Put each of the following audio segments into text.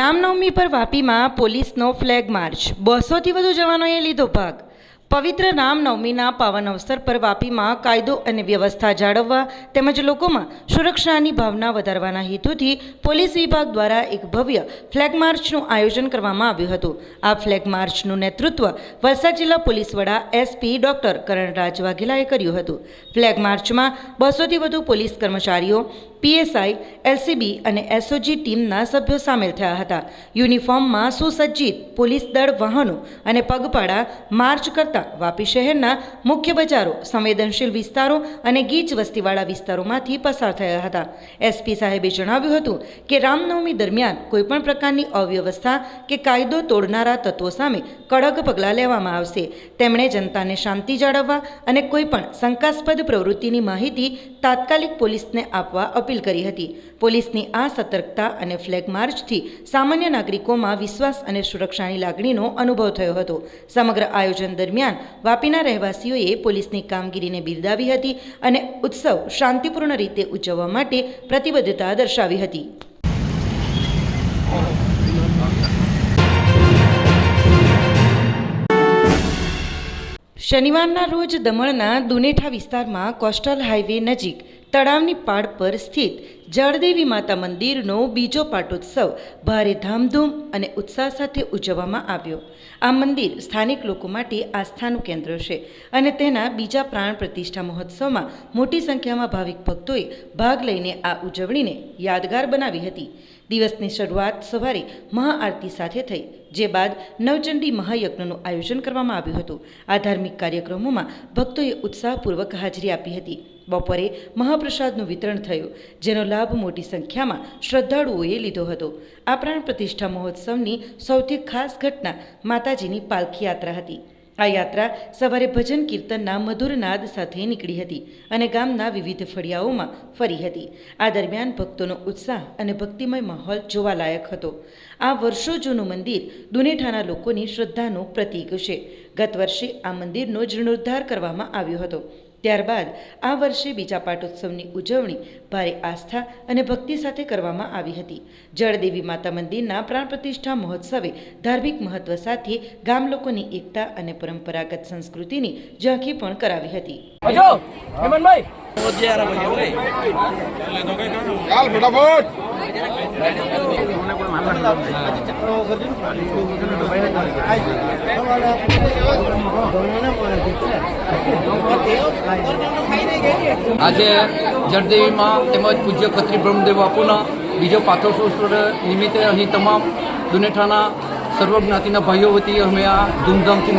રામનવમી પર વાપીમાં પોલીસનો flag March. બસોથી વધુ જવાનોએ લીધો ભાગ. પવિત્ર રામનવમીના પાવન અવસર પર વાપીમાં કાયદો અને વ્યવસ્થા જાળવવા તેમજ લોકોમાં સુરક્ષાની ભાવના વધારવાના હેતુથી પોલીસ વિભાગ દ્વારા એક ભવ્ય ફ્લેગ માર્ચનું આયોજન કરવામાં આવ્યું હતું. આ ફ્લેગ માર્ચનું નેતૃત્વ વલસાડ જિલ્લા પોલીસ વડા એસપી ડોક્ટર કરણરાજ વાઘેલાએ કર્યું હતું. ફ્લેગ માર્ચમાં બસોથી વધુ પોલીસ કર્મચારીઓ પીએસઆઈ એલસીબી અને એસઓજી ટીમના સભ્યો સામેલ થયા હતા. યુનિફોર્મમાં સુસજ્જિત પોલીસ દળ વાહનો અને પગપાળા માર્ચ કરતા વાપી શહેરના મુખ્ય બજારો, સંવેદનશીલ વિસ્તારો અને ગીચ વસ્તીવાળા વિસ્તારોમાંથી પસાર થયા હતા. એસપી સાહેબે જણાવ્યું હતું કે, રામનવમી દરમિયાન કોઈપણ પ્રકારની અવ્યવસ્થા કે કાયદો તોડનારા તત્વો સામે કડક પગલાં લેવામાં આવશે. તેમણે જનતાને શાંતિ જાળવવા અને કોઈપણ શંકાસ્પદ પ્રવૃત્તિની માહિતી તાત્કાલિક પોલીસને આપવા અપીલ કરી હતી. પોલીસની આ સતર્કતા અને ફ્લેગ માર્ચથી સામાન્ય નાગરિકોમાં વિશ્વાસ અને સુરક્ષાની લાગણીનો અનુભવ થયો હતો. સમગ્ર આયોજન દરમિયાન વાપીના રહેવાસીઓએ પોલીસની કામગીરીને બિરદાવી હતી અને ઉત્સવ શાંતિપૂર્ણ રીતે ઉજવવા માટે પ્રતિબદ્ધતા દર્શાવી હતી. શનિવારના રોજ દમણના દુનેઠા વિસ્તારમાં કોસ્ટલ હાઈવે નજીક તળાવની પાડ પર સ્થિત જળદેવી માતા મંદિરનો બીજો પાટોત્સવ ભારે ધામધૂમ અને ઉત્સાહ સાથે ઉજવવામાં આવ્યો. આ મંદિર સ્થાનિક લોકો માટે આસ્થાનું કેન્દ્ર છે અને તેના બીજા પ્રાણ પ્રતિષ્ઠા મહોત્સવમાં મોટી સંખ્યામાં ભાવિક ભક્તોએ ભાગ લઈને આ ઉજવણીને યાદગાર બનાવી હતી. દિવસની શરૂઆત સવારે મહાઆરતી સાથે થઈ. જે બાદ નવચંડી મહાયજ્ઞનું આયોજન કરવામાં આવ્યું હતું. આ ધાર્મિક કાર્યક્રમોમાં ભક્તોએ ઉત્સાહપૂર્વક હાજરી આપી હતી. બપોરે મહાપ્રસાદનું વિતરણ થયું, જેનો લાભ મોટી સંખ્યામાં શ્રદ્ધાળુઓએ લીધો હતો. આ પ્રાણ પ્રતિષ્ઠા મહોત્સવની સૌથી ખાસ ઘટના માતાજીની પાલખી યાત્રા હતી. આ યાત્રા સવારે ભજન કીર્તનના મધુર નાદ સાથે નીકળી હતી અને ગામના વિવિધ ફળિયાઓમાં ફરી હતી. આ દરમિયાન ભક્તોનો ઉત્સાહ અને ભક્તિમય માહોલ જોવાલાયક હતો. આ વર્ષો જૂનું મંદિર દુનેઠાના લોકોની શ્રદ્ધાનું પ્રતીક છે. ગત વર્ષે આ મંદિરનો જીર્ણોદ્ધાર કરવામાં આવ્યો હતો. ત્યારબાદ આ વર્ષે બીજા પાટોત્સવની ઉજવણી ભારે આસ્થા અને ભક્તિ સાથે કરવામાં આવી હતી. જળદેવી માતા મંદિરના પ્રાણ પ્રતિષ્ઠા મહોત્સવે ધાર્મિક મહત્વ સાથે ગામ લોકોની એકતા અને પરંપરાગત સંસ્કૃતિની ઝાંખી પણ કરાવી હતી. ચાલ ફટાફટ. આજે જળદેવીમાં તેમજ પૂજ્ય ખત્રી બ્રહ્મદેવ બાપુના બીજો પાત્રોત્સવ નિમિત્તે અહીં તમામ દુનેઠાના સર્વ જ્ઞાતિના ભાઈઓ વતી અમે આ ધૂમધામથી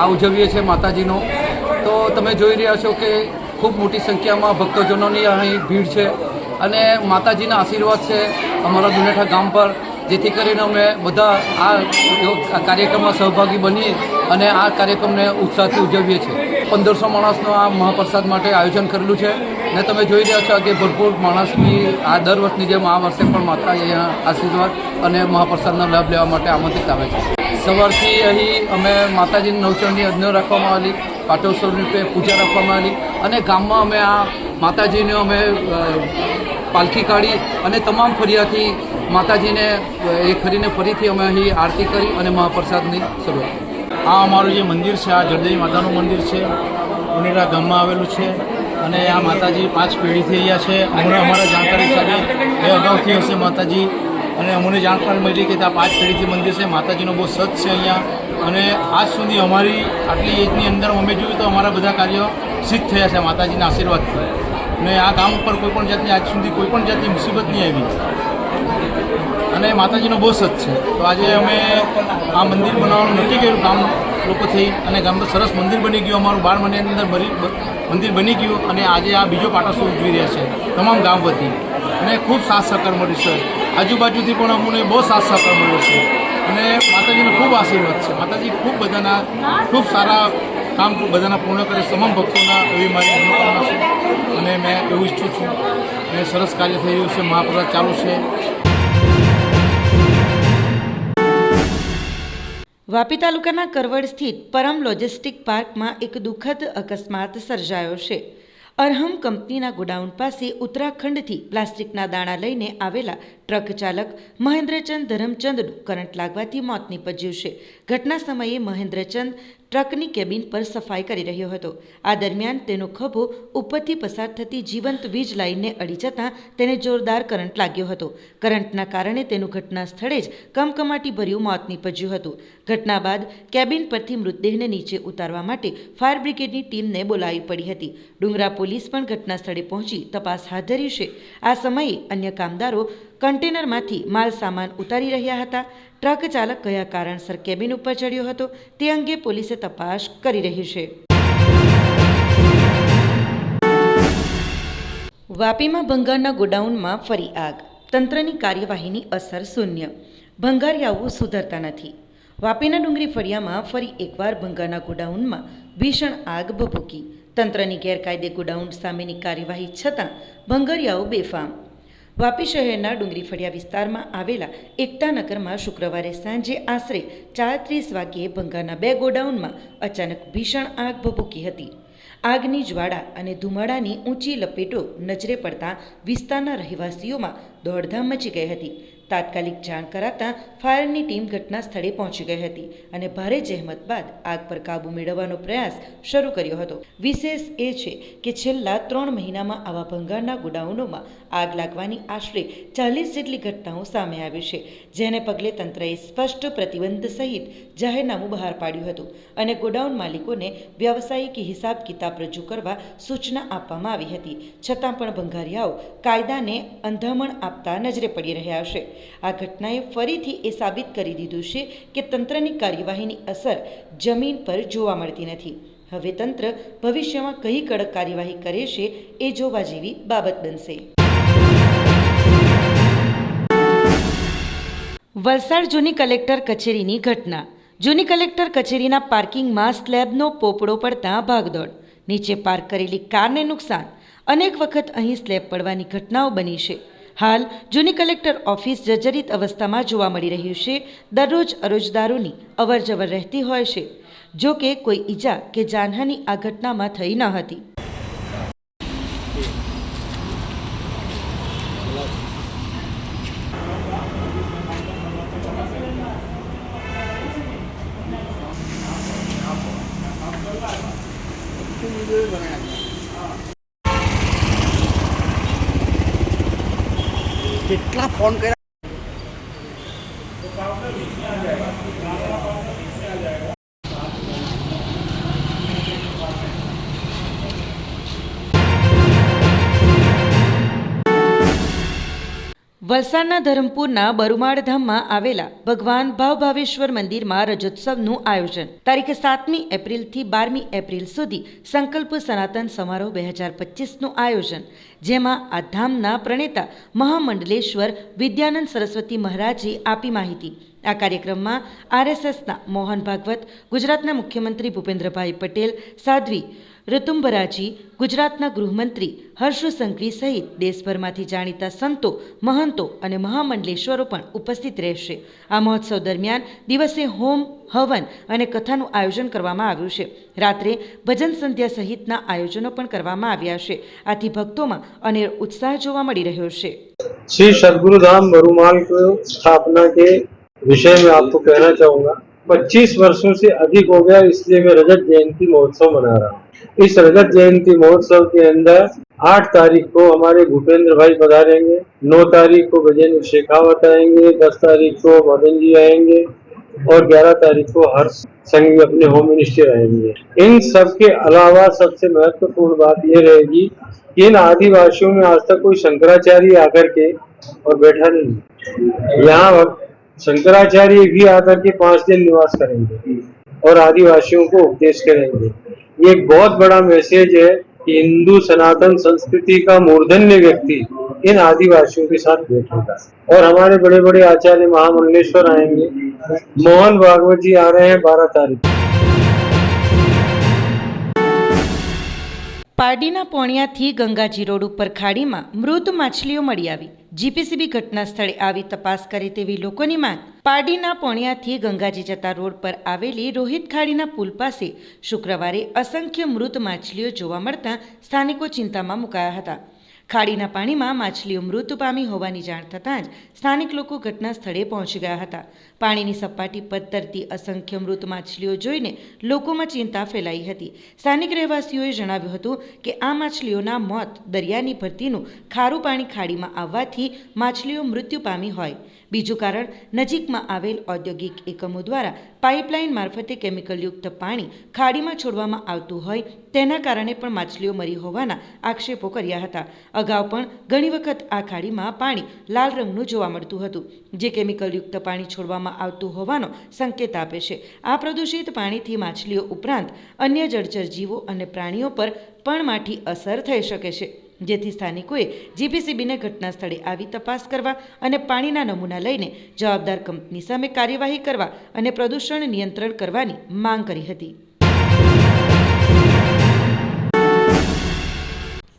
આ ઉજવીએ છીએ માતાજીનો. તો તમે જોઈ રહ્યા છો કે ખૂબ મોટી સંખ્યામાં ભક્તજનોની અહીં ભીડ છે અને માતાજીના આશીર્વાદ છે અમારા દુનેઠા ગામ પર, જેથી કરીને અમે બધા આ કાર્યક્રમમાં સહભાગી બની અને આ કાર્યક્રમને ઉત્સાહથી ઉજવીએ છીએ. પંદરસો માણસનો આ મહાપ્રસાદ માટે આયોજન કરેલું છે ને તમે જોઈ રહ્યા છો કે ભરપૂર માણસની આ દર વર્ષની જેમ આ વર્ષે પણ માતા અહીંયા આશીર્વાદ અને મહાપ્રસાદનો લાભ લેવા માટે આમંત્રિત આવે છે. સવારથી અહીં અમે માતાજીની નવચરણની યજ્ઞ રાખવામાં આવેલી પાટોત્સવ રૂપે પૂજા રાખવામાં આવી અને ગામમાં અમે આ માતાજીને અમે પાલખી કાઢી અને તમામ ફરિયાથી માતાજીને એ કરીને ફરીથી અમે અહીં આરતી કરી અને મહાપ્રસાદની શરૂઆત આ અમારું જે મંદિર છે, આ જળદેવી માતાનું મંદિર છે, ઉનેરા ગામમાં આવેલું છે અને આ માતાજી પાંચ પેઢીથી અહીંયા છે. અમને અમારા જાણકારી સાથે એ અગાઉથી હશે માતાજી અને અમને જાણકારી મળી કે ત્યાં પાંચ પેઢીથી મંદિર છે. માતાજીનો બહુ સત છે અહીંયા. અને આજ સુધી અમારી આટલી એજની અંદર અમે જોયું તો અમારા બધા કાર્યો સિદ્ધ થયા છે માતાજીના આશીર્વાદથી. અને આ ગામ ઉપર કોઈ પણ જાતની આજ સુધી કોઈ પણ જાતની મુસીબત નહીં આવી. અને માતાજીનો બહુ સત છે. તો આજે અમે આ મંદિર બનાવવાનું નક્કી કર્યું, ગામ લોકો થઈ અને ગામનું સરસ મંદિર બની ગયું, અમારું બાર મહિનાની અંદર મંદિર બની ગયું. અને આજે આ બીજો પાટાસો ઉજવી રહ્યા છે, તમામ ગામ વતી. અને ખૂબ સાથ સહકાર મળ્યું છે. આજુબાજુથી પણ અમને બહુ સાથ સહકાર મળ્યો છે. અને માતાજીનો ખૂબ આશીર્વાદ છે. માતાજી ખૂબ બધાના ખૂબ સારા કામ બધાના પૂર્ણ કરે, તમામ ભક્તોના એવી મારી મનોકામના છે. અને મેં એવું ઈચ્છું છું અને સરસ કાર્ય થઈ રહ્યું છે, મહાપ્રસાદ ચાલુ છે. વાપી તાલુકાના કરવડ સ્થિત પરમ લોજિસ્ટિક પાર્કમાં એક દુઃખદ અકસ્માત સર્જાયો છે. અરહમ કંપનીના ગોડાઉન પાસે ઉત્તરાખંડથી પ્લાસ્ટિકના દાણા લઈને આવેલા ટ્રક ચાલક મહેન્દ્રચંદ ધરમચંદનું કરંટ લાગવાથી મોત નીપજ્યું છે. ઘટના સમયે મહેન્દ્રચંદ ટ્રકની કેબિન પર સફાઈ કરી રહ્યો હતો. આ દરમિયાન તેનો ખભો ઉપરથી પસાર થતી જીવંત વીજ લાઇનને અડી જતાં તેને જોરદાર કરંટ લાગ્યો હતો. કરંટના કારણે તેનું ઘટના સ્થળે જ કમકમાટી ભર્યું મોત નીપજ્યું હતું. ઘટના બાદ કેબિન પરથી મૃતદેહને નીચે ઉતારવા માટે ફાયર બ્રિગેડની ટીમને બોલાવી પડી હતી. ડુંગરા પોલીસ પણ ઘટના સ્થળે પહોંચી તપાસ હાથ ધરી છે. આ સમયે અન્ય કામદારો કન્ટેનરમાંથી માલ સામાન ઉતારી રહ્યા હતા. ટ્રક ચાલક કયા કારણસર કેબિન ઉપર ચડ્યો હતો. તે અંગે પોલીસે તપાસ કરી રહી છે. વાપીમાં ભંગારના ગોડાઉનમાં ફરી આગ. તંત્રની કાર્યવાહીની અસર શૂન્ય. ભંગારિયાઓ સુધરતા નથી. વાપીના ડુંગરી ફળિયામાં ફરી એકવાર ભંગારના ગોડાઉનમાં ભીષણ આગ ભભૂકી. તંત્રની ગેરકાયદે ગોડાઉન સામેની કાર્યવાહી છતાં ભંગારિયાઓ બેફામ. વાપી શહેરના ડુંગરી ફળિયા વિસ્તારમાં આવેલા એકતા નગરમાં શુક્રવારે સાંજે આશરે ચાર ત્રીસ વાગ્યે ભંગારના બે ગોડાઉનમાં અચાનક ભીષણ આગ ભભૂકી હતી. આગની જ્વાળા અને ધુમાડાની ઊંચી લપેટો નજરે પડતા વિસ્તારના રહેવાસીઓમાં દોડધામ મચી ગઈ હતી. તાત્કાલિક જાણ કરાતા ફાયરની ટીમ ઘટના સ્થળે પહોંચી ગઈ હતી અને ભારે જહેમત બાદ આગ પર કાબૂ મેળવવાનો પ્રયાસ શરૂ કર્યો હતો. વિશેષ એ છે કે છેલ્લા ત્રણ મહિનામાં આવા ભંગારના ગોડાઉનોમાં આગ લાગવાની આશરે ચાલીસ જેટલી ઘટનાઓ સામે આવી છે, જેને પગલે તંત્રએ સ્પષ્ટ પ્રતિબંધ સહિત જાહેરનામું બહાર પાડ્યું હતું અને ગોડાઉન માલિકોને વ્યવસાયિક હિસાબ કિતાબ રજૂ કરવા સૂચના આપવામાં આવી હતી. છતાં પણ ભંગારિયાઓ કાયદાને અંધામણ આપતા નજરે પડી રહ્યા છે. આ ઘટનાએ ફરીથી એ સાબિત કરી દીધું છે કે તંત્રની કાર્યવાહીની અસર જમીન પર જોવા મળતી નથી. હવે તંત્ર ભવિષ્યમાં કઈ કડક કાર્યવાહી કરે છે એ જોવા જેવી બાબત બનશે. વલસાડ જૂની કલેક્ટર કચેરીની ઘટના. જૂની કલેક્ટર કચેરીના પાર્કિંગમાં સ્લેબનો પોપડો પડતા ભાગદોડ. નીચે પાર્ક કરેલી કારને નુકસાન. અનેક વખત અહીં સ્લેબ પડવાની ઘટનાઓ બની છે. હાલ જૂની કલેક્ટર ઓફિસ જર્જરિત અવસ્થામાં જોવા મળી રહ્યું છે. દરરોજ અરજદારોની અવરજવર રહેતી હોય છે. જો કે કોઈ ઈજા કે જાનહાની આ ઘટનામાં થઈ ન હતી. કેટલા ફોન કર્યા વલસાડના ધરમપુરના બરુમાળ ધામમાં આવેલા ભગવાન ભાવભાવેશ્વર મંદિરમાં રજોત્સવનું આયોજન. તારીખ સાતમી એપ્રિલથી બારમી એપ્રિલ સુધી સંકલ્પ સનાતન સમારોહ બે હજાર પચીસનું આયોજન, જેમાં આ ધામના પ્રણેતા મહામંડલેશ્વર વિદ્યાનંદ સરસ્વતી મહારાજે આપી માહિતી. આ કાર્યક્રમમાં આરએસએસના મોહન ભાગવત, ગુજરાતના મુખ્યમંત્રી ભૂપેન્દ્રભાઈ પટેલ, સાધ્વી ઋતુંબરાજી ગુજરાતના ગૃહમંત્રી હર્ષ સંઘવી સહિત દેશભરમાંથી જાણીતા સંતો મહંતો અને મહામંડલેશ્વરો પણ ઉપસ્થિત રહેશે આ મહોત્સવ દરમિયાન દિવસે હોમ હવન અને કથાનું આયોજન કરવામાં આવ્યું છે રાત્રે ભજન સંધ્યા સહિતના આયોજનો પણ કરવામાં આવ્યા છે આથી ભક્તોમાં અનેરો ઉત્સાહ જોવા મળી રહ્યો છે श्री सदगुरु धाम बरुमाल को स्थापना के विषय में आपको कहना चाहूंगा 25 वर्षों से अधिक हो गया, इसलिए मैं रजत जयंती महोत्सव मना रहा हूँ। इस रजत जयंती महोत्सव के अंदर आठ तारीख को हमारे भूपेंद्र भाई पधारेंगे, नौ तारीख को गजेंद्र शेखावत आएँगे, दस तारीख को मदन जी आएँगे और ग्यारह तारीख को हर्ष संघवी अपने होम मिनिस्टर आएँगे। इन सब के अलावा सबसे महत्वपूर्ण बात यह रहेगी कि इन आदिवासियों में आज तक कोई शंकराचार्य आकर के और बैठा नहीं। यहाँ शंकराचार्य भी आकर के पांच दिन निवास करेंगे और आदिवासियों को उपदेश करेंगे ये एक बहुत बड़ा मैसेज है कि हिंदू सनातन संस्कृति का मूर्धन्य व्यक्ति इन आदिवासियों के साथ बैठेगा और हमारे बड़े बड़े आचार्य महामंडलेश्वर आएंगे मोहन भागवत जी आ रहे हैं बारह तारीख को। પારડીના પોણિયાથી ગંગાજી રોડ ઉપર ખાડીમાં મૃત માછલીઓ મળી આવી જીપીસીબી ઘટના સ્થળે આવી તપાસ કરે તેવી લોકોની માંગ. પારડીના પોણિયાથી ગંગાજી જતા રોડ પર આવેલી રોહિત ખાડીના પુલ પાસે શુક્રવારે અસંખ્ય મૃત માછલીઓ જોવા મળતા સ્થાનિકો ચિંતામાં મુકાયા હતા. ખાડીના પાણીમાં માછલીઓ મૃત્યુ પામી હોવાની જાણ થતાં જ સ્થાનિક લોકો ઘટના સ્થળે પહોંચી ગયા હતા. પાણીની સપાટી પર તરતી અસંખ્ય મૃત માછલીઓ જોઈને લોકોમાં ચિંતા ફેલાઈ હતી. સ્થાનિક રહેવાસીઓએ જણાવ્યું હતું કે આ માછલીઓના મોત દરિયાની ભરતીનું ખારું પાણી ખાડીમાં આવવાથી માછલીઓ મૃત્યુ પામી હોય. બીજું કારણ, નજીકમાં આવેલ ઔદ્યોગિક એકમો દ્વારા પાઇપલાઇન મારફતે કેમિકલયુક્ત પાણી ખાડીમાં છોડવામાં આવતું હોય તેના કારણે પણ માછલીઓ મરી હોવાના આક્ષેપો કર્યા હતા. અગાઉ પણ ઘણી વખત આ ખાડીમાં પાણી લાલ રંગનું જોવા મળતું હતું, જે કેમિકલયુક્ત પાણી છોડવામાં આવતું હોવાનો સંકેત આપે છે. આ પ્રદૂષિત પાણીથી માછલીઓ ઉપરાંત અન્ય જળચર જીવો અને પ્રાણીઓ પર પણ માઠી અસર થઈ શકે છે. જેથી સ્થાનિકોએ જીપીસીબીને ઘટના સ્થળે આવી તપાસ કરવા અને પાણીના નમૂના લઈને જવાબદાર કંપની સામે કાર્યવાહી કરવા અને પ્રદૂષણ નિયંત્રણ કરવાની માંગ કરી હતી.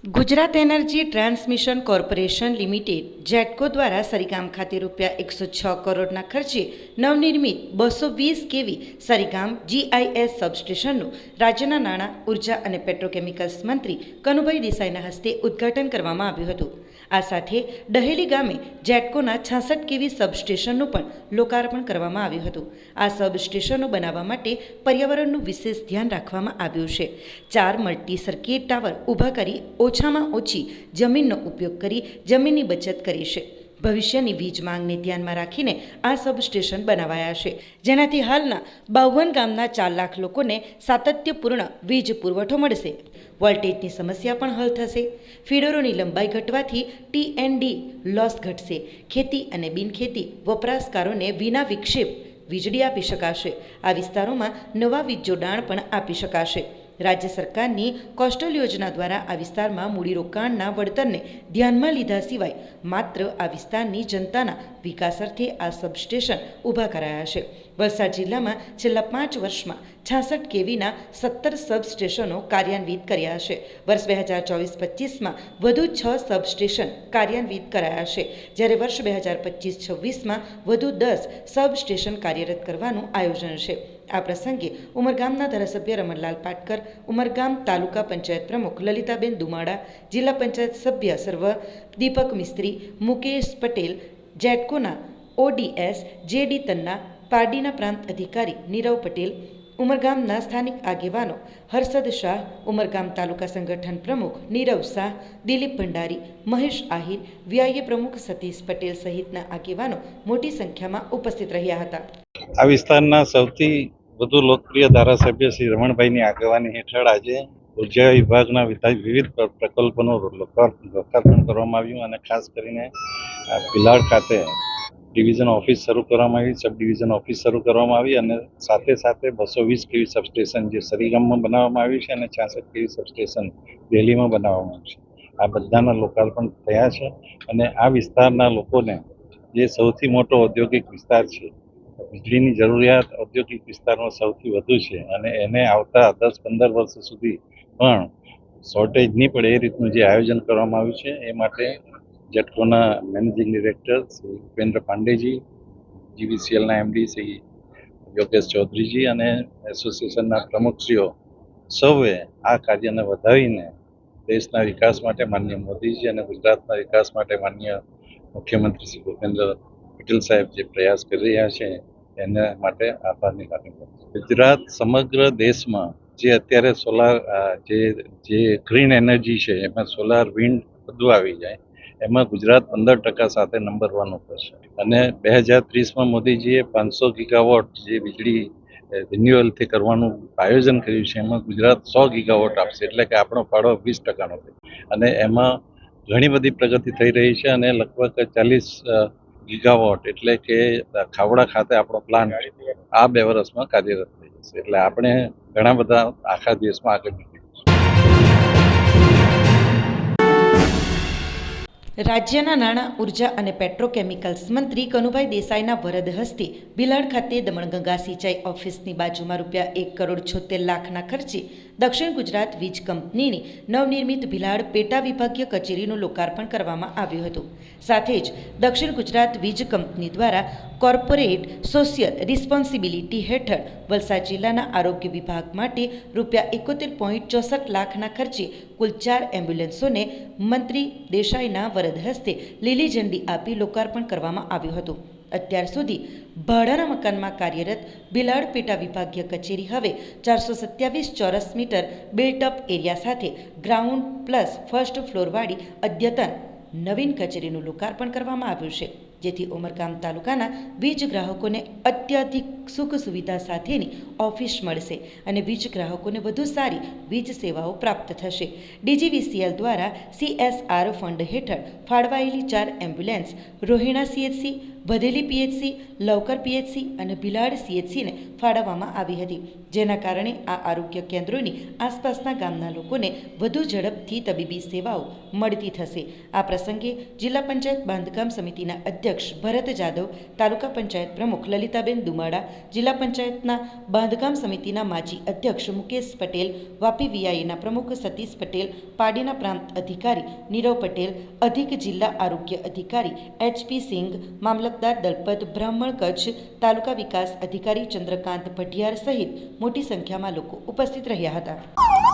Gujarat Energy Transmission Corporation Limited GETCO દ્વારા સરીગામ ખાતે રૂપિયા એકસો છ કરોડના ખર્ચે નવનિર્મિત બસો વીસ કેવી સરીગામ જીઆઈએસ સબસ્ટેશનનું રાજ્યના નાણાં, ઊર્જા અને પેટ્રોકેમિકલ્સ મંત્રી કનુભાઈ દેસાઈના હસ્તે ઉદ્ઘાટન કરવામાં આવ્યું હતું. આ સાથે ડહેલી ગામે જેટકોના છાસઠ કેવી સબસ્ટેશનનું પણ લોકાર્પણ કરવામાં આવ્યું હતું. આ સબસ્ટેશનો બનાવવા માટે પર્યાવરણનું વિશેષ ધ્યાન રાખવામાં આવ્યું છે. ચાર મલ્ટી સર્કિટ ટાવર ઊભા કરી ઓછામાં ઓછી જમીનનો ઉપયોગ કરી જમીનની બચત કરી છે. ભવિષ્યની વીજ માંગને ધ્યાનમાં રાખીને આ સબસ્ટેશન બનાવાયા છે. જેનાથી હાલના બાવન ગામના ચાર લાખ લોકોને સાતત્યપૂર્ણ વીજ પુરવઠો મળશે. વોલ્ટેજની સમસ્યા પણ હલ થશે. ફીડરોની લંબાઈ ઘટવાથી ટીએનડી લોસ ઘટશે. ખેતી અને બિનખેતી વપરાશકારોને વિના વિક્ષેપ વીજળી આપી શકાશે. આ વિસ્તારોમાં નવા વીજ જોડાણ પણ આપી શકાશે. રાજ્ય સરકારની કોસ્ટલ યોજના દ્વારા આ વિસ્તારમાં મૂડીરોકાણના વળતરને ધ્યાનમાં લીધા સિવાય માત્ર આ વિસ્તારની જનતાના વિકાસ અર્થે આ સબસ્ટેશન ઊભા કરાયા છે. વલસાડ જિલ્લામાં છેલ્લા પાંચ વર્ષમાં છાસઠ કેવીના સત્તર સબસ્ટેશનો કાર્યાન્વિત કર્યા છે. વર્ષ બે હજાર ચોવીસ પચીસમાં વધુ છ સબસ્ટેશન કાર્યાન્વિત કરાયા છે. જ્યારે વર્ષ બે હજાર પચીસ છવ્વીસમાં વધુ દસ સબસ્ટેશન કાર્યરત કરવાનું આયોજન છે. આ પ્રસંગે ઉમરગામના ધારાસભ્ય રમણલાલ પાટકર, ઉમરગામ તાલુકા પંચાયત પ્રમુખ લલિતાબેન દુમાડા જિલ્લા પંચાયત સભ્ય સર્વ દીપક મિસ્ત્રી, મુકેશ પટેલ જેટકોના ઓડીએસ, જેડી તન્ના, પારડીના પ્રાંત અધિકારી નીરવ પટેલ, ઉમરગામના સ્થાનિક આગેવાનો હર્ષદ શાહ, ઉમરગામ તાલુકા સંગઠન પ્રમુખ નીરવ શાહ, દિલીપ ભંડારી, મહેશ આહિર વ્યાય પ્રમુખ સતીશ પટેલ સહિતના આગેવાનો મોટી સંખ્યામાં ઉપસ્થિત રહ્યા હતા. આ વિસ્તારના સૌથી વધુ લોકપ્રિય ધારાસભ્ય શ્રી રમણભાઈની આગેવાની હેઠળ આજે ઊર્જા વિભાગના વિવિધ પ્ર- પ્રકલ્પોનું લોકા- લોકાર્પણ કરવામાં આવ્યું અને ખાસ કરીને, આ, ભિલાડ ખાતે ડિવિઝન ઓફિસ શરૂ કરવામાં આવી, સબ ડિવિઝન ઓફિસ શરૂ કરવામાં આવી અને સાથે સાથે બસો વીસ કેવી સબસ્ટેશન જે સરીગામમાં બનાવવામાં આવ્યું છે અને છાસઠ કેવી સબસ્ટેશન દિલ્હીમાં બનાવવામાં આવ્યું છે. આ બધાના લોકાર્પણ થયા છે અને આ વિસ્તારના લોકોને જે સૌથી મોટો ઔદ્યોગિક વિસ્તાર છે વીજળીની જરૂરિયાત ઔદ્યોગિક વિસ્તારમાં સૌથી વધુ છે અને એને આવતા દસ પંદર વર્ષ સુધી પણ શોર્ટેજ નહીં પડે એ રીતનું જે આયોજન કરવામાં આવ્યું છે, એ માટે જટકોના મેનેજિંગ ડિરેક્ટર શ્રી ઉપેન્દ્ર પાંડેજી જીવીસીએલના એમડી શ્રી યોગેશ ચૌધરીજી અને એસોસિએશનના પ્રમુખશ્રીઓ સૌએ આ કાર્યને વધાવીને દેશના વિકાસ માટે માન્ય મોદીજી અને ગુજરાતના વિકાસ માટે માન્ય મુખ્યમંત્રી શ્રી ભૂપેન્દ્ર પટેલ સાહેબ જે પ્રયાસ કરી રહ્યા છે એના માટે આભારની લાગણી કરું ગુજરાત સમગ્ર દેશમાં જે અત્યારે સોલાર જે જે ગ્રીન એનર્જી છે, એમાં સોલાર વિન્ડ બધું આવી જાય, એમાં ગુજરાત પંદર ટકા સાથે નંબર વન ઉપર છે. અને બે હજાર ત્રીસમાં મોદીજીએ પાંચસો ગીગાવોટ જે વીજળી રિન્યુઅલથી કરવાનું આયોજન કર્યું છે, એમાં ગુજરાત સો ગીગાવોટ આપશે, એટલે કે આપણો ફાળો વીસ ટકાનો છે. અને એમાં ઘણી બધી પ્રગતિ થઈ રહી છે અને લગભગ ચાલીસ ગીગાવોટ એટલે કે ખાવડા ખાતે આપણો પ્લાન્ટ આ બે વર્ષમાં કાર્યરત થઈ જશે. એટલે આપણે ઘણા બધા આખા દેશમાં આગળ રાજ્યના નાણાં, ઊર્જા અને પેટ્રોકેમિકલ્સ મંત્રી કનુભાઈ દેસાઈના વરદ હસ્તે ભિલાડ ખાતે દમણગંગા સિંચાઈ ઓફિસની બાજુમાં રૂપિયા એક કરોડ છોતેર લાખના ખર્ચે દક્ષિણ ગુજરાત વીજ કંપનીની નવનિર્મિત ભિલાડ પેટા વિભાગીય કચેરીનું લોકાર્પણ કરવામાં આવ્યું હતું. સાથે જ દક્ષિણ ગુજરાત વીજ કંપની દ્વારા કોર્પોરેટ સોશિયલ રિસ્પોન્સિબિલિટી હેઠળ વલસાડ જિલ્લાના આરોગ્ય વિભાગ માટે રૂપિયા એકોતેર પોઈન્ટ ચોસઠ લાખના ખર્ચે કુલ ચાર એમ્બ્યુલન્સોને મંત્રી દેસાઈના વરદ હસ્તે લીલી ઝંડી આપી લોકાર્પણ કરવામાં આવ્યું હતું. અત્યાર સુધી ભાડાના મકાનમાં કાર્યરત ભિલાડ પેટા વિભાગીય કચેરી હવે ચારસો સત્યાવીસ ચોરસ મીટર બિલ્ટઅપ એરિયા સાથે ગ્રાઉન્ડ પ્લસ ફર્સ્ટ ફ્લોરવાળી અદ્યતન નવીન કચેરીનું લોકાર્પણ કરવામાં આવ્યું છે, જેથી ઉમરગામ તાલુકાના વીજ ગ્રાહકોને અત્યાધિક સુખ સુવિધા સાથેની ઓફિસ મળશે અને વીજ ગ્રાહકોને વધુ સારી વીજ સેવાઓ પ્રાપ્ત થશે. ડીજીવીસીએલ દ્વારા સીએસઆર ફંડ હેઠળ ફાળવાયેલી ચાર એમ્બ્યુલન્સ રોહિણા સીએચસી વધેલી પીએચસી લવકર પીએચસી અને ભિલાડ સીએચસીને ફાળવવામાં આવી હતી. જેના કારણે આ આરોગ્ય કેન્દ્રોની આસપાસના ગામના લોકોને વધુ ઝડપથી તબીબી સેવાઓ મળતી થશે. આ પ્રસંગે જિલ્લા પંચાયત બાંધકામ સમિતિના અધ્યક્ષ ભરત જાદવ તાલુકા પંચાયત પ્રમુખ લલિતાબેન દુમાડા જિલ્લા પંચાયતના બાંધકામ સમિતિના માજી અધ્યક્ષ મુકેશ પટેલ, વાપી વીઆઈના પ્રમુખ સતીશ પટેલ, પાડીના પ્રાંત અધિકારી નીરવ પટેલ, અધિક જિલ્લા આરોગ્ય અધિકારી એચપી સિંઘ મામલતદાર દલપત બ્રાહ્મણ કચ્છ તાલુકા વિકાસ અધિકારી ચંદ્રકાંત ભટિયાર સહિત મોટી સંખ્યામાં લોકો ઉપસ્થિત રહ્યા હતા.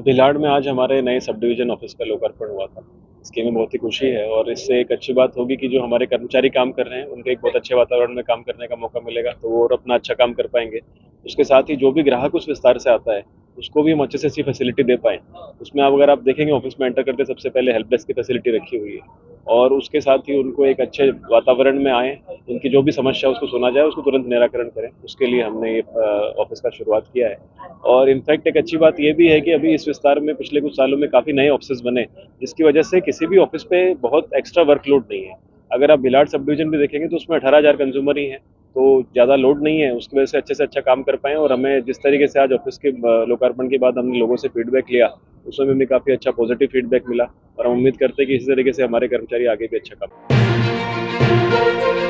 भिलाड़ में आज हमारे नए सब डिविजन ऑफ़िस का लोकार्पण हुआ था। इसकी हमें बहुत ही खुशी है और इससे एक अच्छी बात होगी कि जो हमारे कर्मचारी काम कर रहे हैं, उनके एक बहुत अच्छे वातावरण में काम करने का मौका मिलेगा तो वो और अपना अच्छा काम कर पाएँगे। उसके साथ ही जो भी ग्राहक उस विस्तार से आता है, उसको भी हम अच्छे से अच्छी फैसिलिटी दे पाएँ। उसमें आप अगर आप देखेंगे ऑफ़िस में एंटर करते सबसे पहले हेल्प डेस्क की फैसिलिटी रखी हुई है। और उसके साथ ही उनको एक अच्छे वातावरण में आए, उनकी जो भी समस्या उसको सुना जाए, उसको तुरंत निराकरण करें। उसके लिए हमने ये ऑफ़िस का शुरुआत किया है। और इनफैक्ट एक अच्छी बात यह भी है कि अभी इस विस्तार में पिछले कुछ सालों में काफ़ी नए ऑफ़िस बने, जिसकी वजह से किसी भी ऑफ़िस पे बहुत एक्स्ट्रा वर्कलोड नहीं है। अगर आप भिलाड़ सब डिवीज़न भी देखेंगे तो उसमें अठारह हज़ार कंज्यूमर ही हैं। तो ज़्यादा लोड नहीं है, उसकी वजह से अच्छे से अच्छा काम कर पाएँ और हमें जिस तरीके से आज ऑफ़िस के लोकार्पण के बाद हमने लोगों से फीडबैक लिया, उसमें भी हमें काफ़ी अच्छा पॉजिटिव फीडबैक मिला और हम उम्मीद करते हैं कि इसी तरीके से हमारे कर्मचारी आगे भी अच्छा काम